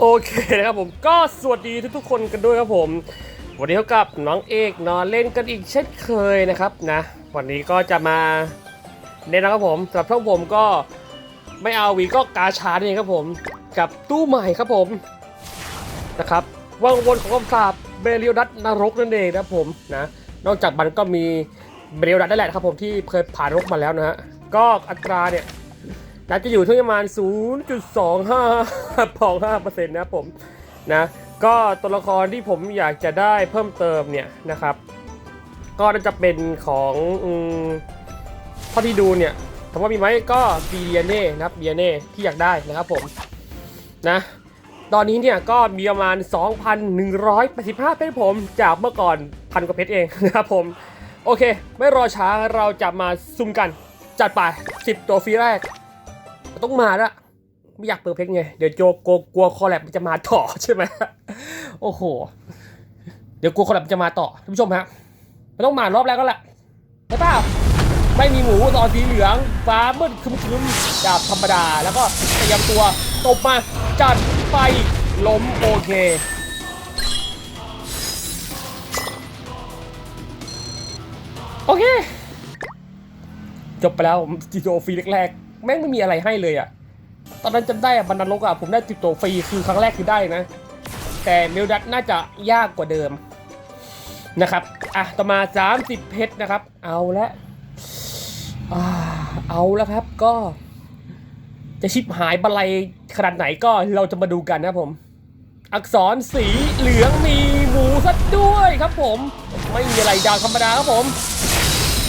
โอเคนะครับผมก็สวัสดีทุกๆคนกันด้วยครับผม วันนี้เท่ากับน้องเอกนอนเล่นกันอีกเช่นเคยนะครับนะ วันนี้ก็จะมาเน้นนะครับผมสำหรับช่องผมก็ไม่เอาวีก็กาชาเองครับผม กับตู้ใหม่ครับผมนะครับว่างวนของคำสาปเบลิโอดัตนรกนั่นเองนะครับผมนะนอกจากมันก็มีเบลิโอดัตได้แหละครับผมที่เคยผ่านรกมาแล้วนะฮะก็อัตราเนี่ย น่าจะอยู่ที่ประมาณ 0.25ของ5%นะครับผมนะ ก็ตัวละครที่ผมอยากจะได้เพิ่มเติมเนี่ยนะครับ ก็น่าจะเป็นของอืมเท่าที่ดูเนี่ยถามว่ามีไหมก็เบียเน่นะครับเบียเน่ที่อยากได้นะครับผมนะตอนนี้เนี่ยก็มีประมาณ 2,185 เพชรผมจากเมื่อก่อนพันกว่าเพชรเองนะครับผม โอเค ไม่รอช้าเราจะมาซุ่มกันจัดไป 10 ตัวฟรีแรก ต้องมาละไม่อยากเปิดเพลงไง เดี๋ยวโจโกกลัวคอแลบมันจะมาต่อใช่ไหมโอ้โห เดี๋ยวกลัวคอแลบมันจะมาต่อท่านผู้ชมฮะมันต้องมารอบแรกก็แหละใช่เปล่าไม่มีหมูตอนสีเหลืองฟ้ามืดครึมๆดาบธรรมดา แล้วก็เตรียมตัวตบมาจัดไปล้มโอเคโอเค จบไปแล้วจิโตฟรีแรกๆ แม่งไม่มีอะไรให้เลยอะตอนนั้นจำได้อะบันดาลกอะผมได้จิโตฟรีคือครั้งแรกคือได้นะ แต่เมลดัตน่าจะยากกว่าเดิมนะครับอะต่อมา 30 เพชรนะครับ เอาละเอาแล้วครับก็ จะชิบหายบะไลขนาดไหนก็เราจะมาดูกันนะผม อักษรสีเหลืองมีหมูซะด้วยครับผม ไม่มีอะไรดาวธรรมดาครับผม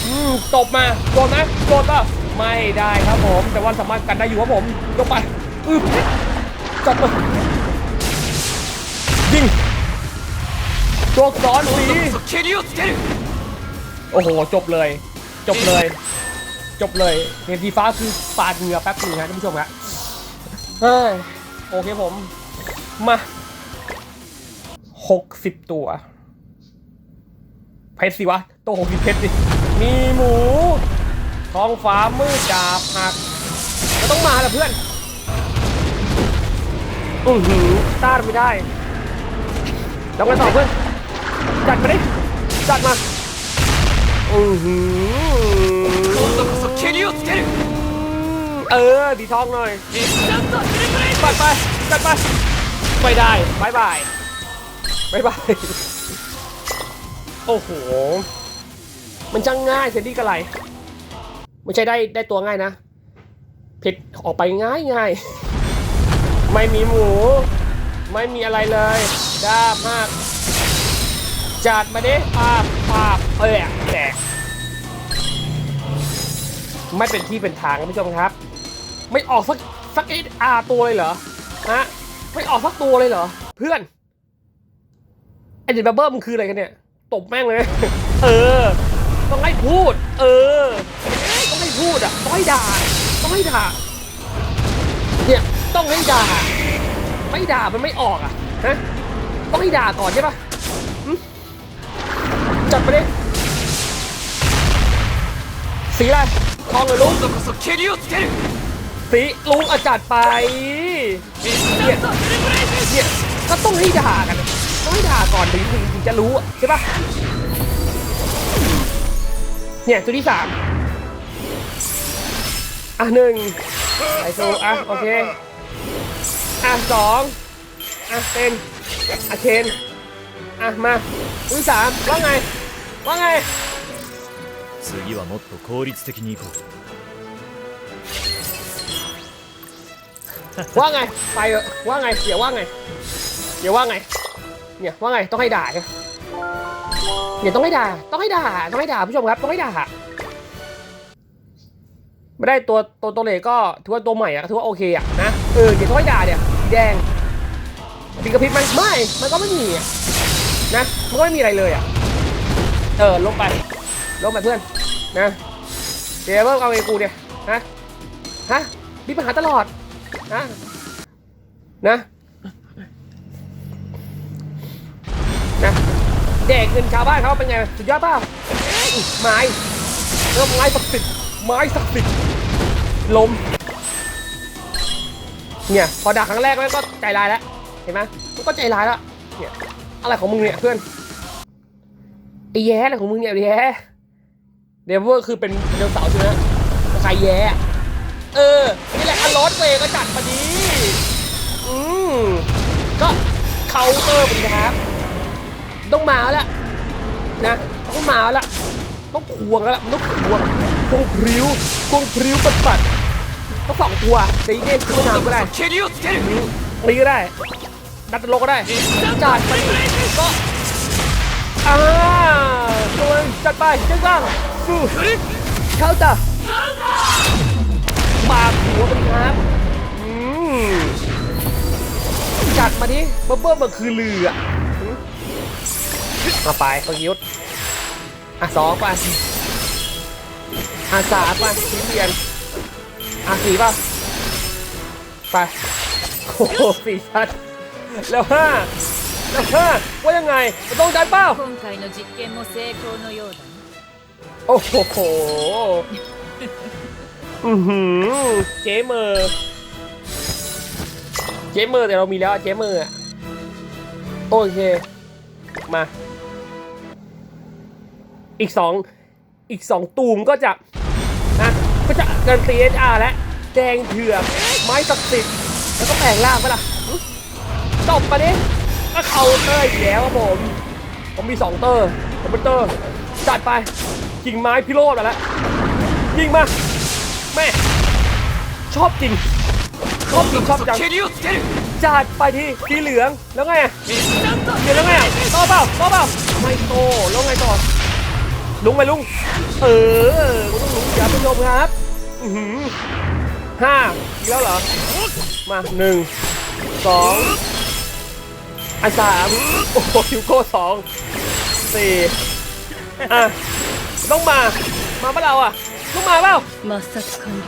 อืมตบมาโดนไหมโดนป่ะ ไม่ได้ครับผม แต่ว่าสามารถกันได้อยู่ครับผมยกไปอึบจับมือยิงตัวซ้อนสีโอ้โห จบเลย จบเลย จบเลยเห็นทีฟ้าคือปาดเหงื่อแป๊บนึงนะท่านผู้ชมฮะเฮ้ยโอเคผม มาหกสิบตัวเพชรสิวะ ตัวหกสิบเพชรสิมีหมู ท้องฟ้ามืดดาบหักก็ต้องมาแหละเพื่อนอือหือต้านไม่ได้แล้วไปต่อเพื่อน จัดมาดิจัดมาอือหือเออ ดีท้องหน่อยปัดไปจัดไป ไปได้บายบายบายบาย โอ้โห มันจังง่ายเซนดี้กะไร ไม่ใช่ได้ได้ตัวง่ายนะเพชรออกไปง่ายง่ายไม่มีหมู ไม่มีอะไรเลยด้ามาก จัดมาดิปาบปาบเอ้ยแตกไม่เป็นที่เป็นทางคุณผู้ชมครับ ไม่ออกสักสักเออาตัวเลยเหรอฮะไม่ออกสักตัวเลยเหรอ เพื่อนไอเดนบับเบิ้ลมันคืออะไรกันเนี่ย ตบแม่งเลย เออ ต้องให้พูด เออ พูดอะต้องให้ด่าต้องให้ด่าเนี่ยต้องให้ด่า ไม่ด่ามันไม่ออกอะฮะต้องให้ด่าก่อนใช่ปะจัดไปดิสีอะไรทองหรือลุกสีลุงอาจัดไปเนี่ยเนี่ยก็ต้องให้ด่ากันต้องให้ด่าก่อนถึงถึงจะรู้ใช่ปะเนี่ยตัวที่สาม อ่ะหนึ่งไอโซอ่ะโอเคอ่ะสองอ่ะเป็นอ่ะเชนอ่ะมาตัวที่สามว่าไงว่าไง 次はもっと効率的にいこう ว่าไงไปเถอะว่าไงเดี๋ยวว่าไงเดี๋ยวว่าไง เนี่ยว่าไงต้องให้ด่าใช่ไหมเนี่ยต้องให้ด่าต้องให้ด่าต้องให้ด่าผู้ชมครับต้องให้ด่า ไม่ได้ตัวตัวตัวเหล็กก็ถือว่าตัวใหม่อะถือว่าโอเคอะนะเออเดี๋ยวต้องให้ด่าเนี่ยสีแดงปีกระพริบมันไม่ มันก็ไม่มีอะนะมันก็ไม่มีอะไรเลยอะเออลงไปลงไปเพื่อนนะเดี๋ยวเพิ่มเอาไอ้กูเนี่ยฮะฮะมีปัญหาตลอดนะนะนะแดกเงินชาวบ้านเขาเป็นไงสุดยอดเปล่าไม้เออไม้ศักดิ์สิทธิ์ ไม้ศักดิ์สิทธิ์ลม เนี่ยพอด่าครั้งแรกมันก็ใจร้ายแล้วเห็นไหมมันก็ใจร้ายแล้วเนี่ยอะไรของมึงเนี่ยเพื่อนไอ้แย่อะไรของมึงเนี่ยไอ้แย่เดวเวอร์คือเป็นเดวสาร์ใช่ไหมใครแย่เออ นี่แหละอลอสเวก็จัดมาดีอืมก็เคาน์เตอร์ไปดีครับ ต้องมาแล้วนะ ต้องมาแล้ว ต้องควงแล้วล่ะมันต้องควง กุ้งพริ้วกุ้งพริ้วปัดปัดก็สองตัวตีเด้งขึ้นก็ได้ตีก็ได้ดัดโลก็ได้จัดไปก็อ่าตัวจัดไปจังบ้างสู้เข้าตาะมาหัวเป็นครับจัดมาดิเบิ้มเบิ้มมันคือเรือมาไปปรงยุทธ์อะสองไป อ่ะสามไปทีเรียนอ่ะสี่ป่ะไปโอ้โหสี่ชัดแล้วห้าแล้วห้าว่ายังไงมันต้องดันเป้า 今回の実験も成功のようだね โอ้โห อือหือเจเมอร์เจเมอร์แต่เรามีแล้วอะเจเมอร์อะโอเค มา อีกสองอีกสองตูมก็จะนะ เงิน CHR และแดงเถือกไม้ศักดิ์สิทธิ์แล้วก็แปลงล่างปะละจบปะเนี่ยก็เข่าเตอร์อีกแล้ว่รับผม ผมมี 2 เตอร์คอมพิวเตอร์จัดไปกิ่งไม้พิโรธมาแล้วยิงมาแม่ชอบจริงชอบจริงชอบจังจัดไปที่สีเหลืองแล้วไงเหลืองแล้วไงต่อเปล่าต่อเปล่าไม่โตแล้วไงต่อลุงไปลุง เออลุงลุงอย่าไปโยมครับ หือห้าอีกแล้วเหรอ มาหนึ่งสองอันสามโอ้โหคิวโก้สองสี่อ่ะต้องมา มาเปล่าเราอ่ะต้องมาเปล่า 抹殺完了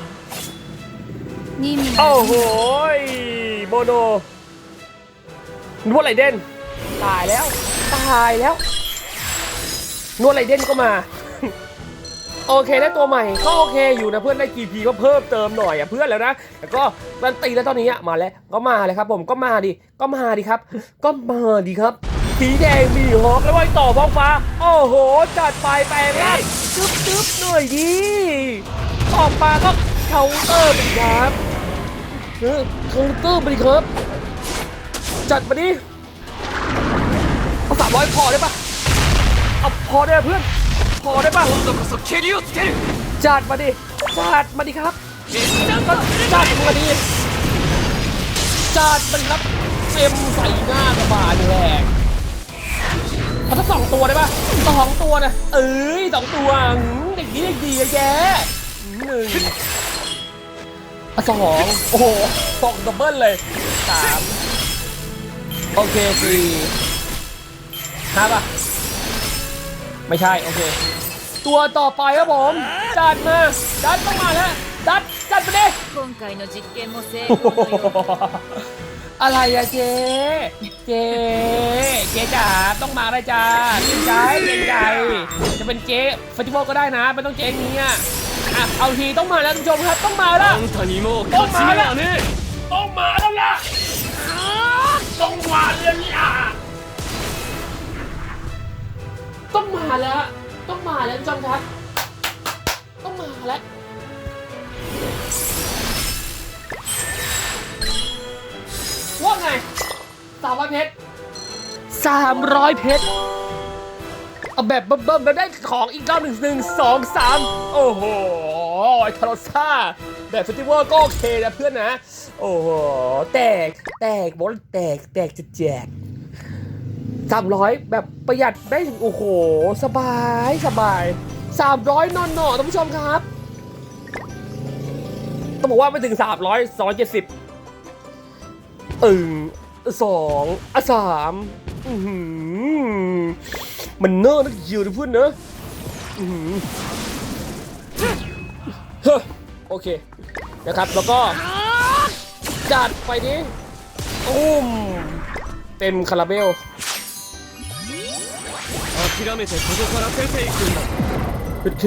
任務 โอ้ の โหยโมโนนวดไรเด่นตายแล้ว ตายแล้ว นวดไรเด่นก็มา โอเคได้ตัวใหม่ก็โอเคอยู่นะเพื่อนได้ GP ก็เพิ่มเติมหน่อยอะเพื่อนแล้วนะแต่ก็รันตีแล้วตอนนี้มาแล้วก็มาเลยครับ ผมก็มาดิก็มาดิครับ ก็มาดิครับสีแดงมีฮอกแล้วไว้ต่อฟ้องฟ้า โอ้โห จัดไปแปลงร่างจึ๊บจึ๊บหน่อยดิออกมาก็เคาน์เตอร์ไปดิครับเออเคาน์เตอร์ไปดิครับ จัดมาดิเอาสามร้อยพอได้ปะเอาพอได้เพื่อน พอได้ป่ะจัดมาดิจัดมาดิครับจัดมาดิจัดมันครับเต็มใส่หน้ากระบาลแรงมันทั้สองตัวได้ป่ะสองตัวนะเอ้ยสองตัวเด็กดีเด็กดีแกหนึ่งสองโอ้โหสองดับเบิลเลยสามโอเคสี่ห้าป่ะ ไม่ใช่ โอเค ตัวต่อไปครับผม จัดมา ดัดต้องมาแล้วดัดจัดไปดิ 今回の実験も成功のようだ อะไรอะเจ๊เจ๊เจ๊จ๋าต้องมาเลยจ้าเกรงใจเกรงใจจะเป็นเจ๊เฟสติวัลก็ได้นะไม่ต้องเจ๊อย่างนี้อ่ะอ่ะเอาทีต้องมาแล้วท่านผู้ชมครับต้องมาแล้ว あんたにもう勝ち目はね ต้องมาแล้วล่ะต้องมาแล้วล่ะ ต้องมาแล้ว ต้องมาแล้วท่านผู้ชมครับต้องมาแล้วว่าไงสามร้อยเพชรสามร้อยเพชรเอาแบบเบิ่มๆแล้วได้ของอีกรอบหนึ่งหนึ่งสองสามโอ้โหทารอซ่าแบบเฟสติวัลก็โอเคนะเพื่อนนะ โอ้โห แตก แตกบอลแตก แตกจะแจก สามร้อยแบบประหยัดได้ถึงโอ้โห สบายสบายสามร้อยนอนหนอท่านผู้ชมครับ ต้องบอกว่าไม่ถึงสามร้อยสองเจ็ดสิบอึ่งสองอะสามมันเนอร์นักเยียวนะเพื่อนเนอะโอเค นะครับ แล้วก็ จัดไปดิอุ้ม เต็มคาราเบล 諦めてここから出ていくんだ โอเค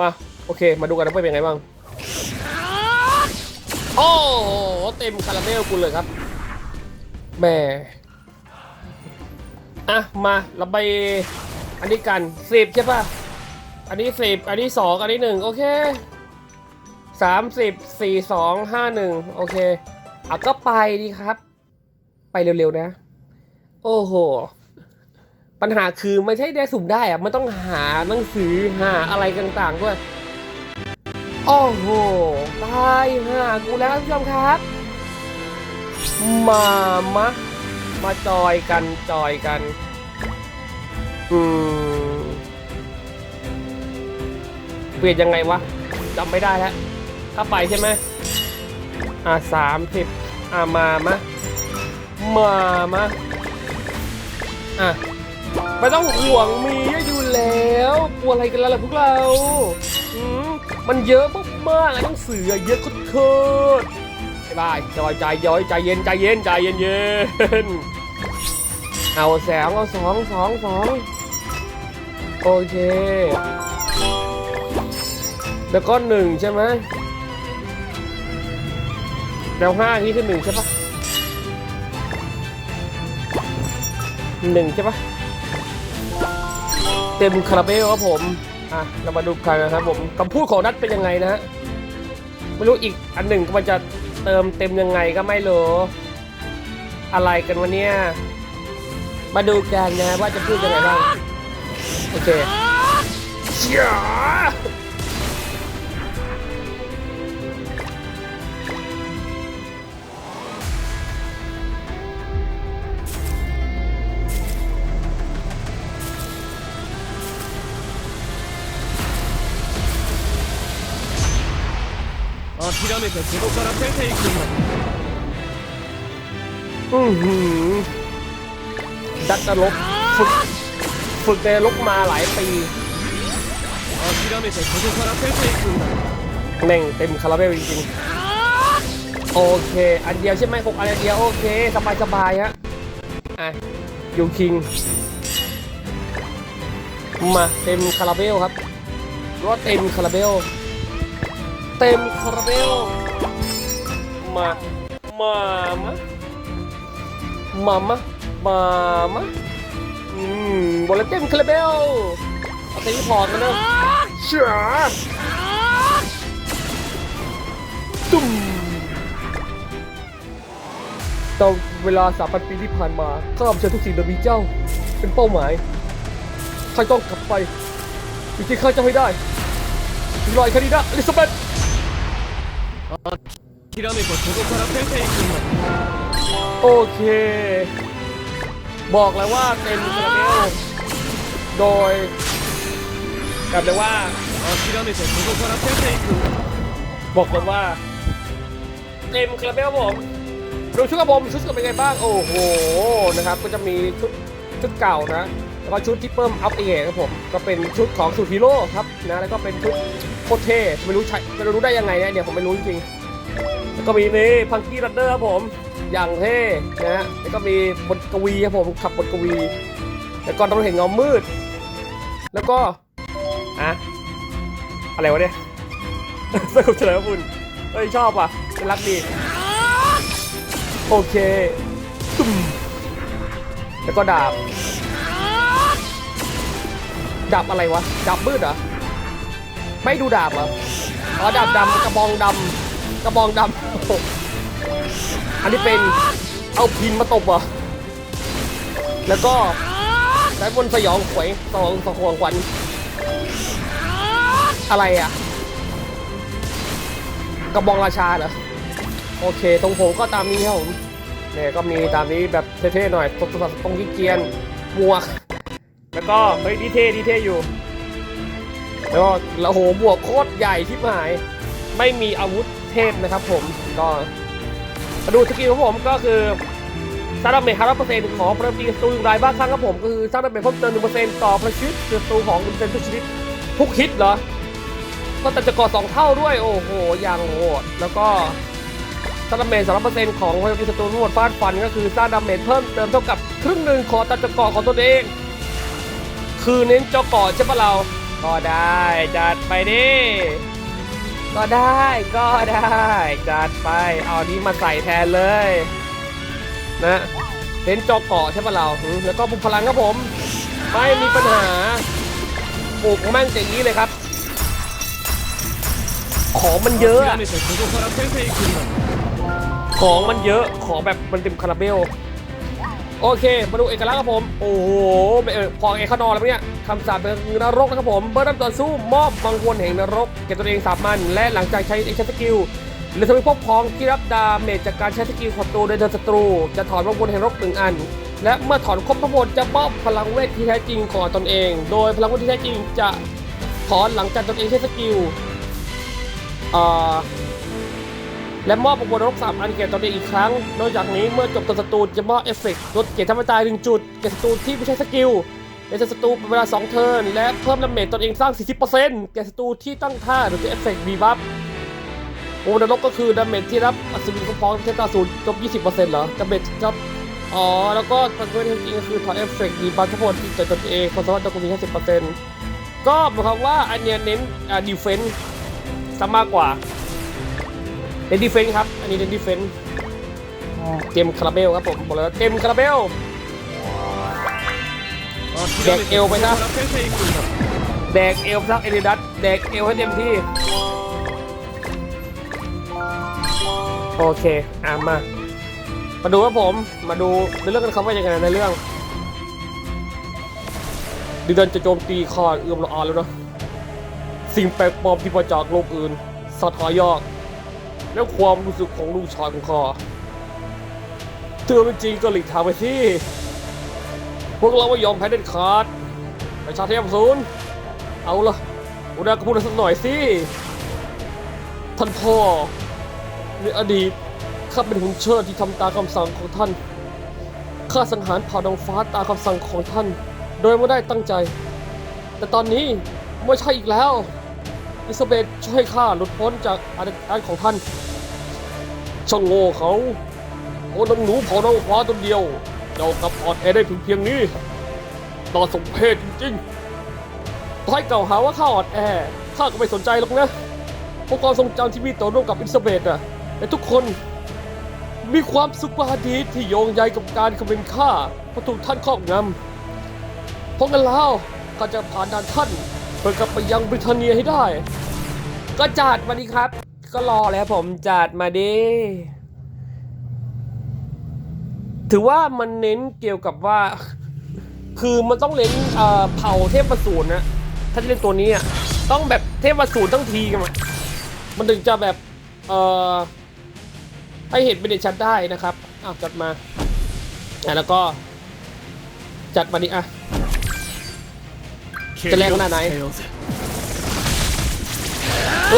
มา โอเค มาดูกันนะว่าเป็นไงบ้าง โอ้โหเต็มคาราเมลกูเลยครับแหม่อ่ะ มาเราไปอันนี้กันสิบใช่ป่ะ อันนี้สิบอันนี้สองอันนี้หนึ่งโอเคสามสิบสี่สองห้าหนึ่งโอเคเอาก็ไปดีครับ ไปเร็วๆนะ โอ้โห ปัญหาคือไม่ใช่ได้สุ่มได้อะมันต้องหาหนังสือหาอะไรต่างๆด้วยโอ้โหตายห่ากูแล้วท่านผู้ชมครับ มามะมาจอยกันจอยกัน อืมเปลี่ยนยังไงวะจำไม่ได้แล้วถ้าไปใช่ไหมอ่าสามสิบอ่ามามะมามะอะ ไม่ต้องห่วงมีเยอะอยู่แล้วกลัวอะไรกันแล้วล่ะพวกเราอืมมันเยอะมากๆอะหนังสือเยอะคตรๆบ๊ายบายจอยใจย้อยใจเย็นใจเย็นใจเย็นเย็นเอาแสงเอาสองสองสองโอเค แล้วก็หนึ่งใช่ไหมแล้วห้านี่คือหนึ่งใช่ปะหนึ่งใช่ปะ เต็มคาราเบลครับผม อะ เรามาดูกันนะครับผมคำพูดของนัดเป็นยังไงนะฮะ ไม่รู้อีกอันหนึ่งมันจะเติมเต็มยังไงก็ไม่รู้ อะไรกันวะเนี่ย มาดูกันนะว่าจะพูดยังไงบ้าง โอเค 諦めてここから出ていくんだ อือหือดัดนรกฝึกฝึกในนรกมาหลายปี 諦めてここから出ていくんだ แม่งเต็มคาราเบลจริงๆ โอเค อันเดียวใช่ไหมหกอันเดียวโอเค สบายสบายๆฮะ อ่ะยูคิง มาเต็มคาราเบลครับรถเต็มคาราเบล เต็มคาราเบลมา มามามามามามาอืมบอลเต็มคาราเบลเอาตีพอร์ตมาเนอะเชื่อตุ้มตอนเวลาสามพันปีที่ผ่านมาข้าพเจ้าทุกสิ่งโดยมีเจ้า เป็นเป้าหมายข้าต้องกลับไปอยู่ที่ข้าจ้าให้ได้ลอยคดีนะอลิซาเบธ 諦めてここから出ていくんだ โอเค บอกแล้วว่าเต็มคาราเมลโดยแบบเลยว่า 諦めてここから出ていくんだ บอกเลยว่า เต็มคาราเมลครับผมดูชุดกระผมชุดกันเป็นไงบ้าง โอ้โหนะครับ ก็จะมีชุดชุดเก่านะ แล้วก็ชุดที่เพิ่มอัปเดตครับผม ก็เป็นชุดของสูตรฮีโร่ครับนะแล้วก็เป็นชุด โคตรเท่ไม่รู้ใช้ไม่รู้ได้ยังไงเนี่ยเดี๋ยวผมไม่รู้จริงแล้วก็มีนี่พังกี้รันเดอร์ครับผม อย่างเท่นะฮะแล้วก็มีบทกวีครับผมขับบทกวี แล้วก็ต้องเห็นเงามืด แล้วก็อะอะไรวะเนี่ยสนุกเฉลยคุณเฮ้ยชอบว่ะเป็นรักดีโอเคตุ้มแล้วก็ดาบดาบอะไรวะดาบมืดเหรอ ไม่ดูดาบเหรออ๋อดาบดำกระบองดำกระบองดำอันนี้เป็นเอาพินมาตบเหรอแล้วก็ได้บนสยองขวยสองสองขวงขวัญอะไรอะกระบองราชาเหรอโอเคตรงผมก็ตามนี้ครับผมเนี่ยก็มีตามนี้แบบเท่ๆหน่อยตรงตรงตรงที่เกียนหมวก แล้วก็เฮ้ยดีเท่ดีเท่อยู่ แล้วก็แล้โหบวกโคตรใหญ่ที่หาย ไม่มีอาวุธเทพนะครับผมก็มาดูสกิลของผมก็คือสร้างดาเมจ5%ของประตีศัตรูอย่างไรบ้างครั้งครับผมก็คือสร้างดาเมจเพิ่มเติม1%ต่อประชิดศัตรูของ1%ทุกชนิดทุกฮิตเหรอ ก็แต่จะก่อสองเท่าด้วยโอ้โหอย่างโหดแล้วก็สร้างดาเมจ3%ของพลังศัตรูทั้งหมดฟาดฟันก็คือสร้างดาเมจเพิ่มเติมเท่ากับครึ่งหนึ่งของตัดจะก่อของตัวเอง คือเน้นจะก่อใช่ปะเรา ก็ได้จัดไปดิ ก็ได้ก็ได้ จัดไป เอานี้มาใส่แทนเลย นะเน้นจอกเกาะใช่ปะเรา แล้วก็บุกพลังครับผม ไม่มีปัญหาปลูกม่งอย่างนี้เลยครับ ของมันเยอะอะของมันเยอะ ของแบบมันเต็มคาราเบล โอเค มาดูเอกลักษณ์ครับผม โอ้โหพอเอกขนอนแล้วเนี่ยคำสาปเป็นนรกนะครับผมเมื่อเริ่มต่อสู้มอบบังวนแห่งนรกแก่ตัวเองสามมัน และหลังจากใช้เอ็กซ์สกิลหรือทำให้พวกพ้องที่รับดาเมจจากการใช้สกิลของตัวโดยเดินศัตรู จะถอนบังวนแห่งนรกหนึ่งอัน และเมื่อถอนครบทั้งหมดจะมอบพลังเวทที่แท้จริงของตนเอง โดยพลังเวทที่แท้จริงจะถอนหลังจากตนเองใช้สกิลอ่อ และมอบบงบนรกสามอันแก่ตนเองอีกครั้ง นอกจากนี้เมื่อจบตัวศัตรูจะมอบเอฟเฟกต์ลดเกียรติธรรมตายหนึ่งจุดแก่ศัตรูที่ไม่ใช่สกิลในศัตรูเป็นเวลา 2 เทิร์นและเพิ่มดาเมจตนเองสร้าง 40%แก่ศัตรูที่ตั้งท่าหรือเอฟเฟกต์บีบัฟโอ้นรกก็คือดาเมจที่รับอัศวินคุ้มครองเทพตาศูนย์จบ20%เหรอดาเมจจะอ๋อแล้วก็ตัวเองจริงก็คือถอนเอฟเฟกต์บีบัฟทั้งหมดที่เกิดตนเองความสามารถตัวคุณมีแค่10%ก็หมายความว่าอันเนี้ยเน้นอ่าดีเฟนส์ซะมากกว่า เดนดิเฟนครับ อันนี้เดนดิเฟนเต็มคาราเบลครับผมบอกเลยว่าเต็มคาราเบลแดกเอลไปซะแดกเอลซักเอริดัสแดกเอลให้เต็มที่ โอเค อะมา มาดูครับผม มาดูในเรื่องกันเขาว่ายังไงในเรื่องดิเดนจะโจมตีคอเอื้อมละออนแล้วเนาะสิ่งแปลกปลอมที่มาจากโลกอื่นสัตว์หอยอก และความรู้สึกของลูกชายของข้าเธอเป็นจริงก็หลีกทางไปที่ พวกเราไม่ยอมแพ้เด็ดขาดไปชาเทียมศูนย์เอาละอุณาก็พูดสักหน่อยสิ ท่านพ่อ ในอดีตข้าเป็นหุ่นเชิดที่ทำตามคำสั่งของท่าน ข้าสังหารเผ่าดาวฟ้าตามคำสั่งของท่าน โดยไม่ได้ตั้งใจ แต่ตอนนี้ไม่ใช่อีกแล้ว อิซาเบธช่วยข้าหลุดพ้นจากอาณาจักรของท่าน ช่างโง่เขาโอ้นังหนูเผ่าดาวฟ้าตัวเดียวเจ้ากับอ่อนแอได้เพียงเพียงนี้ ต่อสมเพศจริงๆท้ายเก่าหาว่าข้าอ่อนแอ ข้าก็ไม่สนใจหรอกนะเพราะความทรงจำที่มีต่อร่วมกับอิซาเบธอะและทุกคนมีความสุขกว่าดีที่โยงใยกับการคำเป็นข้าเพราะถูกท่านครอบงำเพราะงั้นแล้วข้าจะผ่านด่านท่าน พื่อกลับไปยังบริเตนเนียให้ได้ ก็จัดมาดีครับ ก็รอแล้วผมจัดมาดิถือว่ามันเน้นเกี่ยวกับว่า คือมันต้องเล่นเอ่อเผ่าเทพประสูรนะถ้าจะเล่นตัวนี้อะต้องแบบเทพประสูรทั้งทีกันมันถึงจะแบบเอ่อให้เห็นเป็นเด่นชัดได้นะครับอะจัดมาแล้วก็จัดมาดิอะ จะแรงขนาดไหน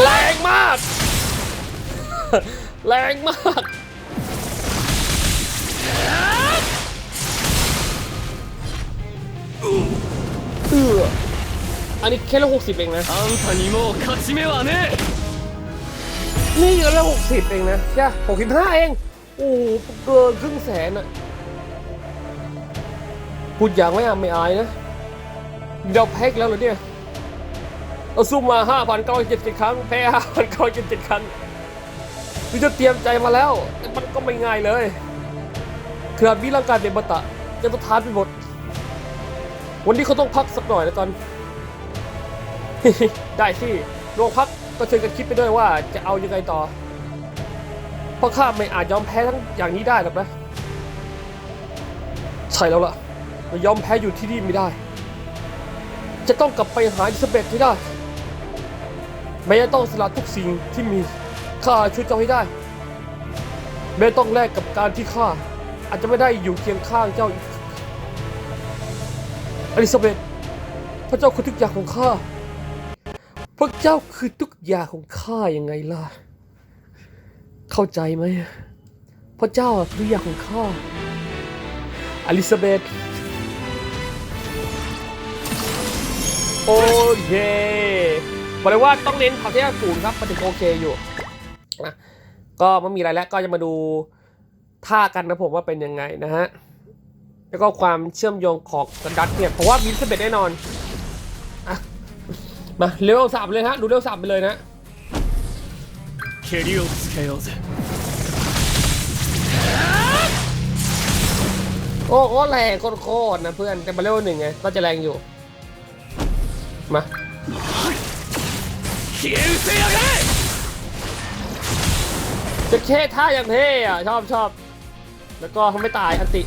แรงมาก แรงมาก เอออันนี้แค่ละหกสิบเองนะ あんたにもう勝ち目はね นี่ก็ละหกสิบเองนะใช่หกสิบห้าเอง โอ้โหเกินครึ่งแสนอะพูดอย่างไม่อายไม่อายนะ เราแพ็กแล้วเหรอเนี่ย เราสู้มาห้าพันเก้าเจ็ดสิบครั้ง แพ้ห้าพันเก้าเจ็ดสิบครั้งคือจะเตรียมใจมาแล้ว แต่มันก็ไม่ง่ายเลยขนาดวิร่างกายเป็นบตะ จะต้องทานไปหมด วันนี้เขาต้องพักสักหน่อยแล้วกันได้สิโรงพักก็เช่วยกันคิดไปด้วยว่าจะเอายังไงต่อ เพราะข้าไม่อาจยอมแพ้ทั้งอย่างนี้ได้หรอกนะ ใช่แล้วล่ะเรายอมแพ้อยู่ที่นี่ไม่ได้ จะต้องกลับไปหาอิซาเบธให้ได้แม้จะต้องสละทุกสิ่งที่มีข้าช่วยเจ้าให้ได้ แม้ต้องแลกกับการที่ข้าอาจจะไม่ได้อยู่เคียงข้างเจ้าอีกอลิซาเบธพระเจ้าคือทุกอย่างของข้าพระเจ้าคือทุกอย่างของข้ายังไงล่ะ เข้าใจไหมพระเจ้าคือทุกอย่างของข้าอลิซาเบธ โอเคบอกเลยว่าต้องเน้นเขาที่ศูนย์ครับมันถึงโอเคอยู่นะก็ไม่มีอะไรแล้วก็จะมาดูท่ากันนะผมว่าเป็นยังไงนะฮะแล้วก็ความเชื่อมโยงของดัตเนี่ยเพราะว่ามินสเบดแน่นอนอมาเร็วสามเลยฮะดูเร็วสามไปเลยนะโอ้โหแรงโคตรนะเพื่อนแต่มาเร็วหนึ่งไงก็จะแรงอยู่ มาจะเข้ท่าอย่างเท่อะชอบชอบ แล้วก็เขาไม่ตายอันติ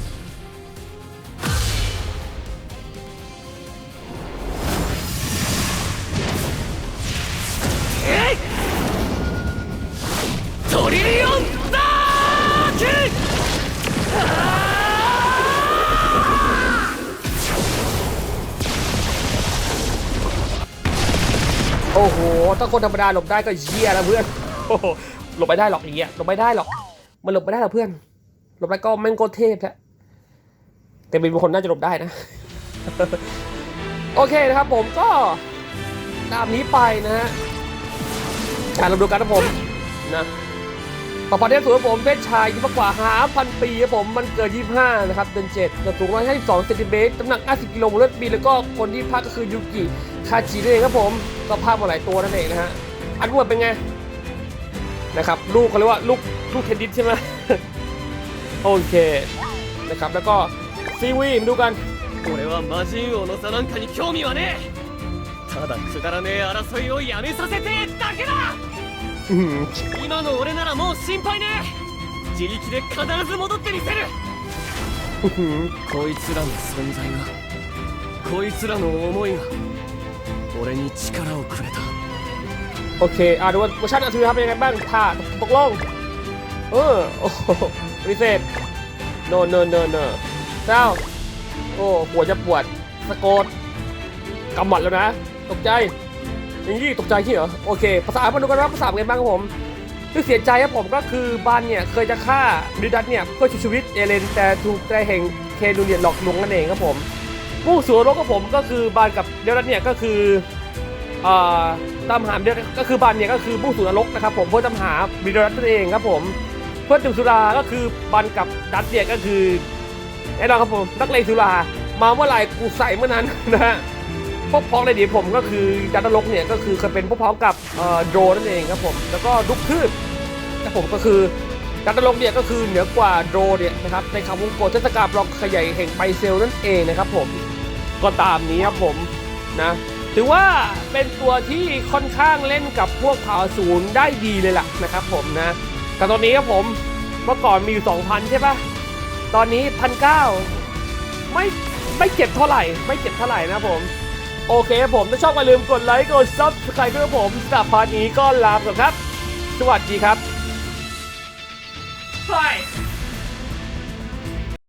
อ้โหถ้าคนธรรมดาหลบได้ก็เยี่ยแล้วเพื่อนโอ้โหหลบไม่ได้หรอกอย่างเงี้ยหลบไม่ได้หรอก มันหลบไม่ได้หรอกเพื่อน หลบได้ก็แม่งโกเทพแท้แต่เป็นบางคนน่าจะหลบได้นะ โอเคนะครับผมก็ตามนี้ไปนะฮะการเราดูกันนะผมนะ ปปเทพสวยผมเพศชายอายุมากกว่าห้าพันปีครับผมมันเกิด 25 นะครับ เดือน7เกิดสูง152เซนติเมตรน้ำหนัก 50 กิโลเลือดปีแล้วก็คนที่พักก็คือยูกิคาจินั่นเองครับผมก็ภาพมาหลายตัวนั่นเองนะฮะ อันนวดเป็นไง นะครับ ลูกเขาเรียกว่าลูกลูกเทนนิสใช่ไหม โอเค นะครับ แล้วก็ซีวีมาดูกัน 俺は魔人王の座なんかに興味はねえただくだらねえ争いをやめさせてえだけだ อื้อหือ 今の俺ならもう心配ねえ自力で必ず戻ってみせる อื้อหือ こいつらの存在がこいつらの思いが俺に力をくれた โอเค อ่าดูว่าเวอร์ชันอัลทูครับเป็นยังไงบ้างท่าตกลง เออ โอ้โหรีเซ็ตโนโนโนโนเจ้า โอ้ปวดจะปวดสะโกดกำหมัดแล้วนะ ตกใจ อย่าง นี้ตกใจที่เหรอโอเค ภาษามาดูกันว่าภาษาเป็นไงบ้างครับผมที่เสียใจครับผมก็คือบันเนี่ยเคยจะฆ่าดิดัตเนี่ยเพื่อชีวิตเอเลนแต่ถูกใจแห่งเคนูเนี่ยหลอกลวงนั่นเองครับผมผู้สู่นรกกับผมก็คือบานกับเดดัตเนี่ยก็คือตามหาเดดัตก็คือบันเนี่ยก็คือผู้สู่นรกนะครับผมเพื่อตามหาบิดดัตนั่นเองครับผมเพื่อดื่มสุราก็คือบันกับดัตเนี่ยก็คือแน่นอนครับผมนักเลงสุรามาเมื่อไหร่กูใส่เมื่อนั้นนะฮะ พวกพ้องในดีผมก็คือจันทรกเนี่ยก็คือเคยเป็นพวกพ้องกับโดรนั่นเองครับผมแล้วก็ดุกพืชแต่ผมก็คือจันทรกเนี่ยก็คือเหนือกว่าโดรเนี่ยนะครับในคำวงกลเทศกาลรองขยายแห่งไปเซลนั่นเองนะครับผมก็ตามนี้ครับผมนะถือว่าเป็นตัวที่ค่อนข้างเล่นกับพวกเผ่าศูนย์ได้ดีเลยล่ะนะครับผมนะแต่ตอนนี้ครับผมเมื่อก่อนมีอยู่2,000 ใช่ปะตอนนี้พันเไม่ไม่เจ็บเท่าไหร่ ไม่เจ็บเท่าไหร่นะผม โอเคผมถ้าชอบอย่าลืมกดไลค์กดซับสไครต์ด้วยผมสำหรับพาร์ทนี้ก็ลาไปก่อนครับ สวัสดีครับ Bye.